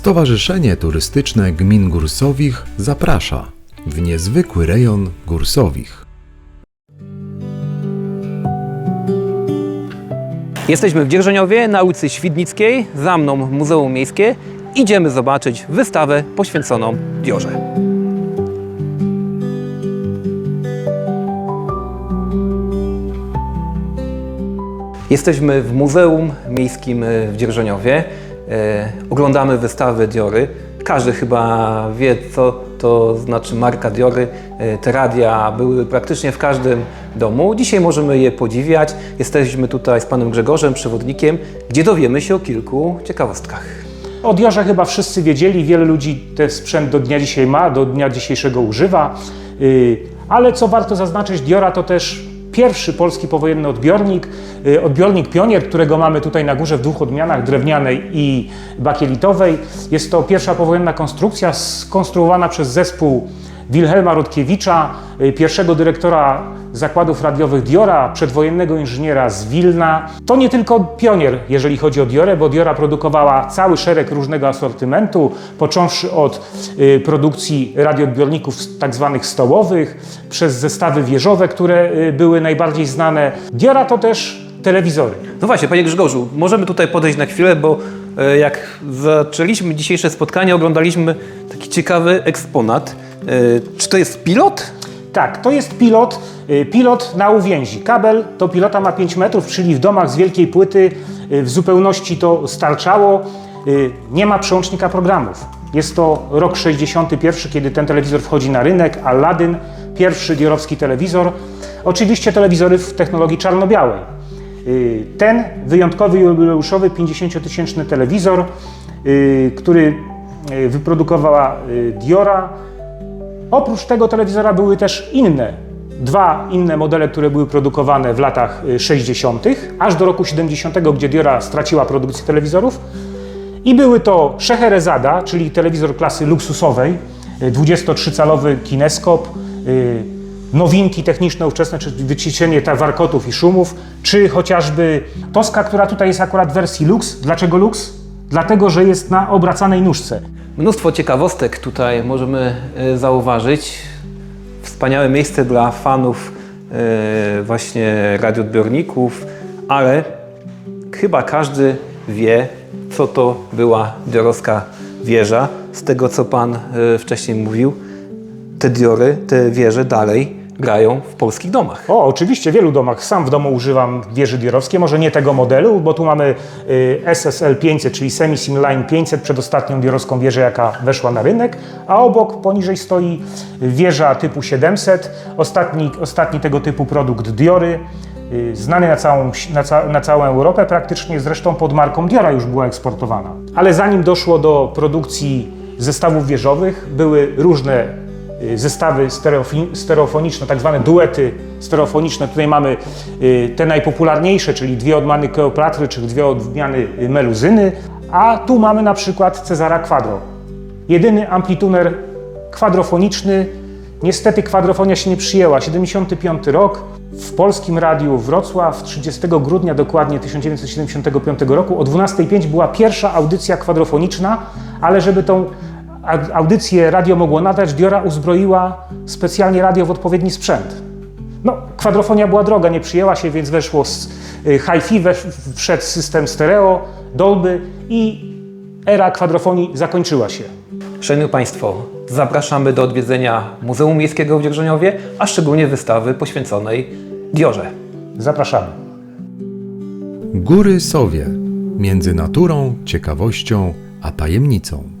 Stowarzyszenie Turystyczne Gmin Górsowich zaprasza w niezwykły rejon Górsowich. Jesteśmy w Dzierżoniowie na ulicy Świdnickiej, za mną Muzeum Miejskie. Idziemy zobaczyć wystawę poświęconą Diorze. Jesteśmy w Muzeum Miejskim e, w Dzierżoniowie. E, oglądamy wystawę Diory. Każdy chyba wie, co to znaczy marka Diory. E, te radia były praktycznie w każdym domu. Dzisiaj możemy je podziwiać. Jesteśmy tutaj z panem Grzegorzem, przewodnikiem, gdzie dowiemy się o kilku ciekawostkach. O Diorze chyba wszyscy wiedzieli, wiele ludzi ten sprzęt do dnia dzisiaj ma, do dnia dzisiejszego używa, Yy, ale co warto zaznaczyć, Diora to też pierwszy polski powojenny odbiornik, yy, odbiornik Pionier, którego mamy tutaj na górze w dwóch odmianach, drewnianej i bakielitowej. Jest to pierwsza powojenna konstrukcja skonstruowana przez zespół Wilhelma Rutkiewicza, yy, pierwszego dyrektora zakładów radiowych Diora, przedwojennego inżyniera z Wilna. To nie tylko pionier, jeżeli chodzi o Diorę, bo Diora produkowała cały szereg różnego asortymentu, począwszy od y, produkcji radioodbiorników tak zwanych stołowych, przez zestawy wieżowe, które y, były najbardziej znane. Diora to też telewizory. No właśnie, panie Grzegorzu, możemy tutaj podejść na chwilę, bo e, jak zaczęliśmy dzisiejsze spotkanie, oglądaliśmy taki ciekawy eksponat. E, Czy to jest pilot? Tak, to jest pilot, pilot na uwięzi. Kabel do pilota ma 5 metrów, czyli w domach z wielkiej płyty y, w zupełności to starczało. Y, Nie ma przełącznika programów. Jest to rok 61, kiedy ten telewizor wchodzi na rynek, Aladdin, pierwszy diorowski telewizor. Oczywiście telewizory w technologii czarno-białej. Y, Ten wyjątkowy jubileuszowy 50-tysięczny telewizor, y, który y, wyprodukowała y, Diora, Oprócz tego telewizora były też inne, dwa inne modele, które były produkowane w latach y, 60., aż do roku 70., gdzie Diora straciła produkcję telewizorów. I były to Scheherazada, czyli telewizor klasy luksusowej, y, 23-calowy kineskop, y, nowinki techniczne ówczesne, czyli wyciszenie warkotów i szumów, czy chociażby Toska, która tutaj jest akurat w wersji Lux. Dlaczego Lux? Dlatego, że jest na obracanej nóżce. Mnóstwo ciekawostek tutaj możemy zauważyć. Wspaniałe miejsce dla fanów e, właśnie radioodbiorników, ale chyba każdy wie, co to była diorowska wieża. Z tego, co Pan e, wcześniej mówił, te diory, te wieże dalej grają w polskich domach. O, oczywiście w wielu domach. Sam w domu używam wieży dierowskie, może nie tego modelu, bo tu mamy y, SSL 500, czyli Semi Simline 500, przedostatnią dierowską wieżę, jaka weszła na rynek, a obok poniżej stoi wieża typu 700, ostatni, ostatni tego typu produkt Diory, y, znany na całą, na, ca, na całą Europę praktycznie, zresztą pod marką Diora już była eksportowana. Ale zanim doszło do produkcji zestawów wieżowych, były różne zestawy stereofi- stereofoniczne, tak zwane duety stereofoniczne. Tutaj mamy y, te najpopularniejsze, czyli dwie odmiany Kleopatry, czy dwie odmiany y, Meluzyny, a tu mamy na przykład Cezara Quadro. Jedyny amplituner kwadrofoniczny. Niestety kwadrofonia się nie przyjęła. 75 rok. W polskim radiu Wrocław 30 grudnia dokładnie 1975 roku o 12.05 była pierwsza audycja kwadrofoniczna, ale żeby tą audycję radio mogło nadać, Diora uzbroiła specjalnie radio w odpowiedni sprzęt. No, kwadrofonia była droga, nie przyjęła się, więc weszło z y, hi-fi, wszedł system stereo, Dolby i era kwadrofonii zakończyła się. Szanowni Państwo, zapraszamy do odwiedzenia Muzeum Miejskiego w Dzierżoniowie, a szczególnie wystawy poświęconej Diorze. Zapraszamy. Góry Sowie między naturą, ciekawością a tajemnicą.